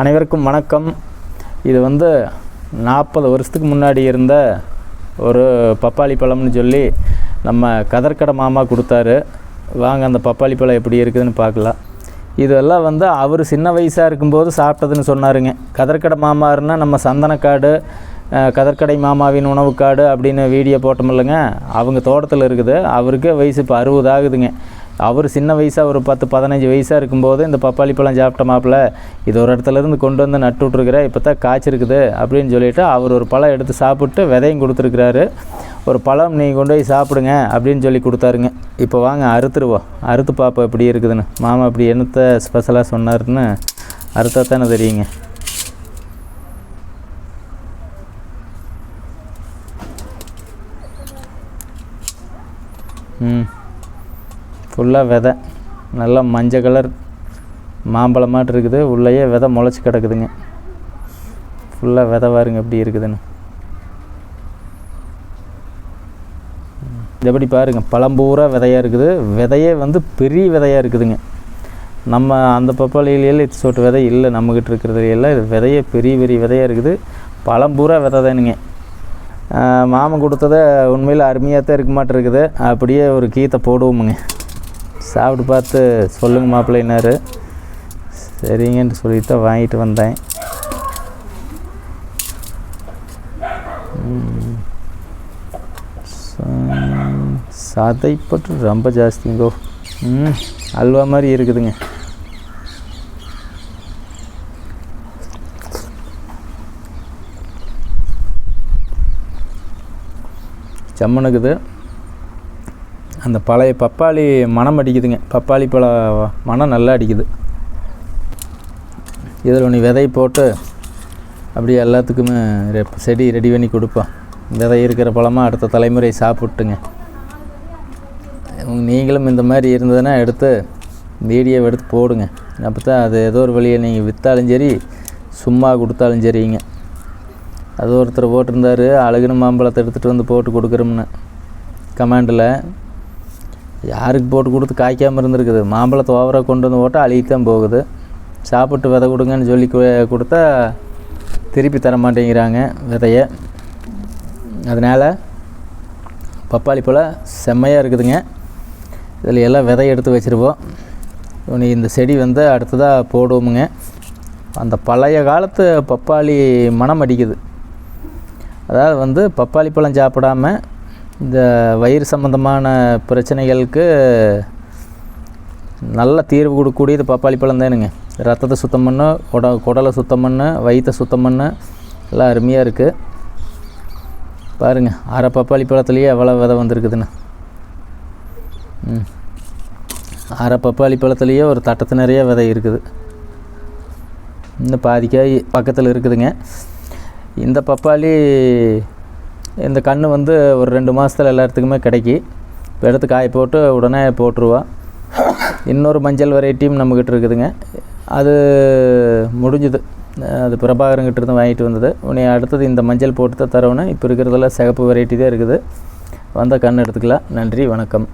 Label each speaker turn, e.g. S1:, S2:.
S1: அனைவருக்கும் வணக்கம். இது வந்து நாற்பது வருஷத்துக்கு முன்னாடி இருந்த ஒரு பப்பாளி பழம்னு சொல்லி நம்ம கதர்கடை மாமா கொடுத்தாரு. வாங்க அந்த பப்பாளி பழம் எப்படி இருக்குதுன்னு பார்க்கலாம். இதெல்லாம் வந்து அவர் சின்ன வயசாக இருக்கும்போது சாப்பிட்டதுன்னு சொன்னாருங்க. கதர்கடை மாமாருன்னா நம்ம சந்தனக்காடு கதற்கடை கதர்கடை மாமாவின் உணவுக்காடு அப்படின்னு வீடியோ போட்டோமில்லைங்க அவங்க தோட்டத்தில் இருக்குது. அவருக்கே வயசு இப்போ அறுபது ஆகுதுங்க. அவர் சின்ன வயசாக ஒரு பத்து பதினஞ்சு வயசாக இருக்கும்போது இந்த பப்பாளி பழம் சாப்பிட்ட மாப்பிள்ள இது ஒரு இடத்துல இருந்து கொண்டு வந்து நட்டு விட்ருக்குற இப்போ தான் காய்ச்சிருக்குது அப்படின்னு சொல்லிட்டு அவர் ஒரு பழம் எடுத்து சாப்பிட்டு விதையும் கொடுத்துருக்குறாரு. ஒரு பழம் நீங்கள் கொண்டு போய் சாப்பிடுங்க அப்படின்னு சொல்லி கொடுத்தாருங்க. இப்போ வாங்க அறுத்துருவோம். அறுத்து பாப்பா எப்படி இருக்குதுன்னு. மாமா அப்படி என்னத்தை ஸ்பெஷலாக சொன்னாருன்னு அறுத்தா தானே தெரியுங்க. ம். ஃபுல்லாக விதை. நல்லா மஞ்சள் கலர் மாம்பழமாட்டு இருக்குது. உள்ளேயே விதை முளைச்சி கிடக்குதுங்க. ஃபுல்லாக விதை பாருங்க எப்படி இருக்குதுன்னு. ம். இதப்படி பாருங்க பழம் விதையாக இருக்குது. விதையே வந்து பெரிய விதையாக இருக்குதுங்க. நம்ம அந்த பப்பாளியில சொட்டு விதை இல்லை. நம்மக்கிட்ட இருக்கிறது எல்லாம் இது விதையே பெரிய பெரிய விதையாக இருக்குது. பழம் பூரா விதை தானுங்க. மாமன் கொடுத்தத உண்மையில் அருமையாக தான் இருக்க மாட்டேருக்குது. அப்படியே ஒரு கீத்தை போடுவோமுங்க. சாப்பிட்டு பார்த்து சொல்லுங்க மாப்பிள்ளைனாரு. சரிங்கன்னு சொல்லிட்டு தான் வாங்கிட்டு வந்தேன். ம். சதைப்பட்டு ரொம்ப ஜாஸ்திங்கோ. ம் அல்வா மாதிரி இருக்குதுங்க. செம்மனுக்குது அந்த பழைய பப்பாளி மனம் அடிக்குதுங்க. பப்பாளி பழ மனம் நல்லா அடிக்குது. இதில் ஒன்று விதை போட்டு அப்படியே எல்லாத்துக்குமே ரெ- செடி ரெடி பண்ணி கொடுப்போம். விதை இருக்கிற பழமாக அடுத்த தலைமுறை சாப்பிட்டுங்க. நீங்களும் இந்த மாதிரி இருந்ததுன்னா எடுத்து வீடியோ எடுத்து போடுங்க. அப்போ தான் அது ஏதோ ஒரு வழியை நீங்கள் விற்றாலும் சரி சும்மா கொடுத்தாலும் சரிங்க. அது ஒருத்தர் போட்டிருந்தாரு அழகுன மாம்பழத்தை எடுத்துகிட்டு வந்து போட்டு கொடுக்குறோம்னு. கமாண்டில் யாருக்கு போட்டு கொடுத்து காய்க்காமல் இருந்திருக்குது? மாம்பழத்தை ஓவராக கொண்டு வந்து போட்டால் அழுகித்தான் போகுது. சாப்பிட்டு விதை கொடுங்கன்னு சொல்லி கொடுத்தா திருப்பி தர மாட்டேங்கிறாங்க விதைய. அதனால் பப்பாளி பழம் செம்மையாக இருக்குதுங்க. இதில் எல்லாம் விதை எடுத்து வச்சுருவோம். இனி இந்த செடி வந்து அடுத்ததாக போடுவோமுங்க. அந்த பழைய காலத்து பப்பாளி மனம் அடிக்குது. அதாவது வந்து பப்பாளி பழம் சாப்பிடாம இந்த வயிறு சம்மந்தமான பிரச்சனைகளுக்கு நல்ல தீர்வு கொடுக்கக்கூடியது பப்பாளி பழம் தானுங்க. ரத்தத்தை சுத்தம் பண்ண உட குடலை சுத்தம் பண்ண வயிற்றை சுத்தம் பண்ண. எல்லாம் அருமையாக இருக்குது பாருங்கள் அரை பப்பாளி பழத்துலேயே எவ்வளோ விதை வந்திருக்குதுன்னு. ம். அரை பப்பாளி பழத்துலேயே ஒரு தட்டத்து நிறைய விதை இருக்குது. இன்னும் பாதிக்காய் பக்கத்தில் இருக்குதுங்க. இந்த பப்பாளி இந்த கன்று வந்து ஒரு ரெண்டு மாதத்தில் எல்லாத்துக்குமே கிடைக்கி. இப்போ எடுத்து காய போட்டு உடனே போட்டுருவா. இன்னொரு மஞ்சள் வெரைட்டியும் நம்மக்கிட்ட இருக்குதுங்க. அது முடிஞ்சுது. அது பிரபாகரங்கிட்ட இருந்து வாங்கிட்டு வந்தது. உன்னை அடுத்தது இந்த மஞ்சள் போட்டு தான் தரவுன்னு இப்போ இருக்கிறதெல்லாம் சிகப்பு வெரைட்டி தான் இருக்குது. வந்தால் கண் எடுத்துக்கலாம். நன்றி வணக்கம்.